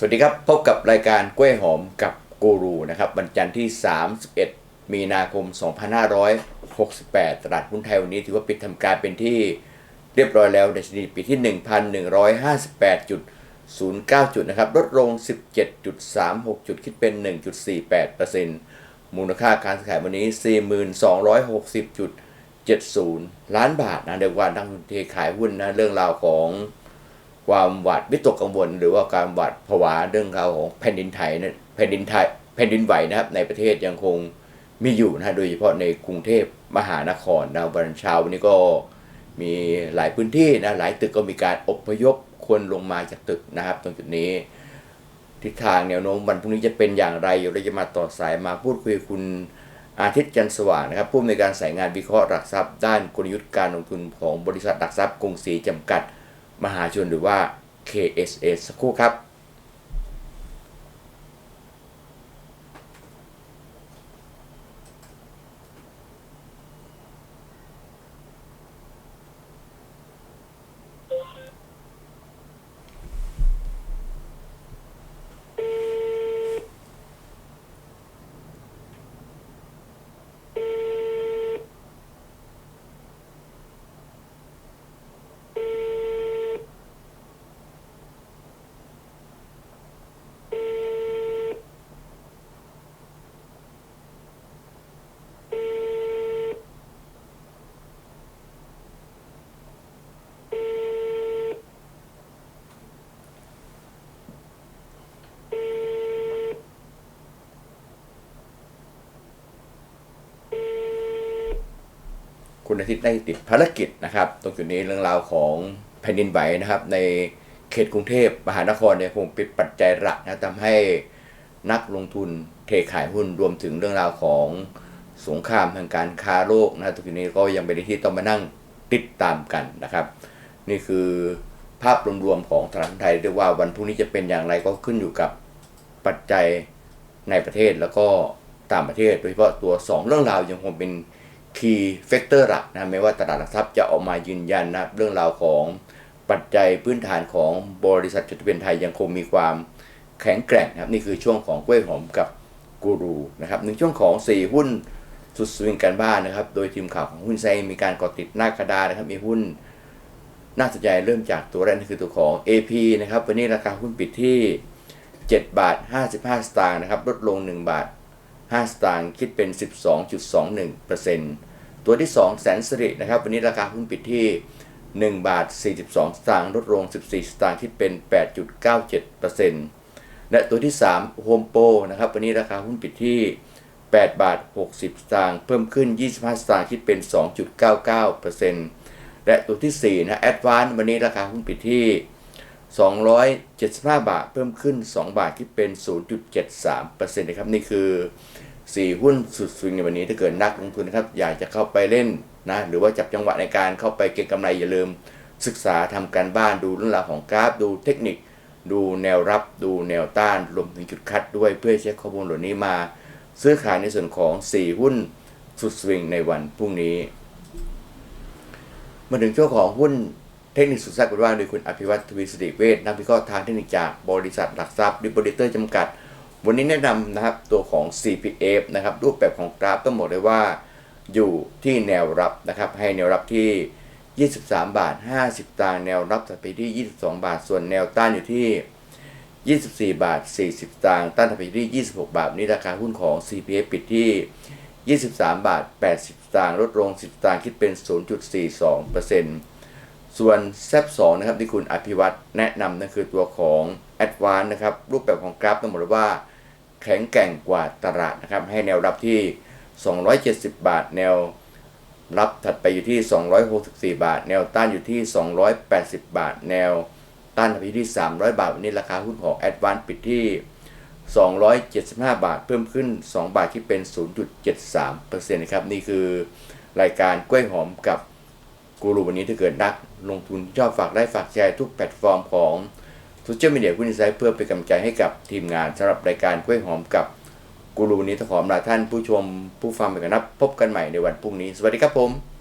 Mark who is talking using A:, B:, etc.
A: สวัสดีครับ พบกับรายการกล้วยหอมกับกูรูนะครับวันจันทร์ที่ 31 มีนาคม 2568 ตลาดหุ้นไทยวันนี้ถือว่าปิดทำการเป็นที่เรียบร้อยแล้วดัชนีปิดที่ 1,158.09 จุดนะครับลดลง 17.36 จุดคิดเป็น 1.48%มูลค่าการขายวันนี้ 4260.70 ล้านบาทนะเดียวว่านักลงทุนเทขายหุ้นนะเรื่องราวของ ความหวาดวิตกกังวล หรือว่าการหวาดผวาเรื่องราวของแผ่นดินไทยนะแผ่นดินไทยแผ่นดินไหวนะครับในประเทศยังคงมีอยู่นะโดยเฉพาะในกรุงเทพมหานครนะวันเช้าวันนี้ก็มีหลายพื้นที่นะหลายตึกก็มีการอพยพคนลงมาจากตึกนะครับ ตรงจุดนี้ทิศทางแนวโน้มวันพรุ่งนี้จะเป็นอย่างไรเดี๋ยวเราจะมาต่อสายมาพูดคุยคุณอาทิตย์จันสว่างนะครับผู้อำนวยการสายงานวิเคราะห์หลักทรัพย์ด้านกลยุทธ์การลงทุนของบริษัทหลักทรัพย์กรุงศรีจำกัด มหาชนหรือว่า KSA สักครู่ครับ คุณอาทิตย์ได้ติดภารกิจนะครับ ตรงจุดนี้เรื่องราวของแผ่นดินไหวนะครับ ในเขตกรุงเทพมหานครเนี่ยคงเป็นปัจจัยหลักนะทำให้นักลงทุนเทขายหุ้นรวมถึงเรื่องราวของสงครามทางการค้าโลกนะตรงจุดนี้ก็ยังเป็นที่ต้องมานั่งติดตามกันนะครับ นี่คือภาพรวมๆของตลาดไทยเรียกว่าวันพรุ่งนี้จะเป็นอย่างไรก็ขึ้นอยู่กับปัจจัยในประเทศแล้วก็ต่างประเทศ โดยเฉพาะตัว 2 เรื่องราวยังคงเป็น key factor หลักนะไม่ว่าตลาดหลักทรัพย์จะออกมายืนยันนะเรื่องราวของปัจจัยพื้นฐานของบริษัทจดทะเบียนไทยยังคงมีความแข็งแกร่งนะครับนี่คือช่วงของกล้วยหอมกับกูรูนะครับในช่วงของ 4 หุ้นสุดสวิงกันบ้านนะครับ โดยทีมข่าวของหุ้นไซมีการกดติดหน้ากระดานนะครับ มีหุ้นน่าสนใจเริ่มจากตัวแรกนี่คือตัวของ AP นะครับวันนี้ราคาหุ้นปิดที่ 7 บาท 55 สตางค์นะครับลดลง 1 บาท 5 สตางค์คิดเป็น 12.21%ตัวที่ 2 แสนสิรินะครับ วันนี้ราคาหุ้นปิดที่ 1 บาท 42 สตางค์ลดลง 14 สตางค์คิดเป็น 8.97%และตัวที่3 Home Pro นะครับวันนี้ราคาหุ้นปิดที่ 8 บาท 60 สตางค์เพิ่มขึ้น 25 สตางค์คิดเป็น 2.99%และตัวที่4นะ Advance วันนี้ราคาหุ้นปิดที่ 275 บาทเพิ่มขึ้น 2 บาทคิดเป็น 0.73%นะครับนี่คือ 4 หุ้นสุดสวิงในวันนี้ถ้าเกิดนักลงทุนนะครับอยากจะเข้าไปเล่นนะหรือว่าจับจังหวะในการเข้าไปเก็งกำไรอย่าลืมศึกษาทำการบ้านดูเรื่องราวของกราฟดูเทคนิค ดูแนวรับดูแนวต้านรวมถึงจุดคัดด้วยเพื่อเช็คข้อมูลเหล่านี้มา ซื้อขายในส่วนของ 4 หุ้นสุดสวิงในวันพรุ่งนี้ มาถึงช่วงของหุ้น ทคนิคสุดแซ่บกันว่าโดยคุณอภิวัตทวีสิริเวชนักวิเคราะห์ทางเทคนิคจากบริษัทหลักทรัพย์ดิบริเตอร์จำกัด วันนี้แนะนำนะครับตัวของ CPF นะครับรูปแบบของกราฟต้องบอกเลยว่าอยู่ที่แนวรับนะครับให้แนวรับที่ 23 บาท 50 ตางแนวรับถัดไปที่ 22 บาท ส่วนแนวต้านอยู่ที่ 24 บาท 40 ตางต้านถัดไปที่ 26 บาทนี่ราคาหุ้นของ CPF ปิดที่ 23 บาท 80 ตางลดลง 10 ตางค์คิดเป็น 0.42% ส่วนแซบ2นะครับที่คุณอภิวัตแนะนำนั่นคือตัวของ a d v a n c e นะครับรูปแบบของกราฟต้องบอกเลยว่า แข็งแกร่งกว่าตลาดนะครับให้แนวรับที่ 270 บาทแนวรับถัดไปอยู่ที่ 264 บาท แนวต้านอยู่ที่ 280 บาท แนวต้านไปที่ 300 บาท วันนี้ราคาหุ้นของ a d v a n c e ปิดที่ 275 บาท เพิ่มขึ้น 2 บาทที่เป็น 0.73%นะครับนี่คือรายการกล้วยหอมกับ กูรูวันนี้ถ้าเกิดนัก ลงทุนชอบฝากได้ฝากแชร์ทุกแพลตฟอร์มของโซเชียลมีเดียคุณอินไซต์เพื่อเป็นกำลังใจให้กับทีมงานสำหรับรายการกล้วยหอมกับกูรูวันนี้ต้องขอลาท่านผู้ชมผู้ฟังไปกันนะพบกันใหม่ในวันพรุ่งนี้ สวัสดีครับผม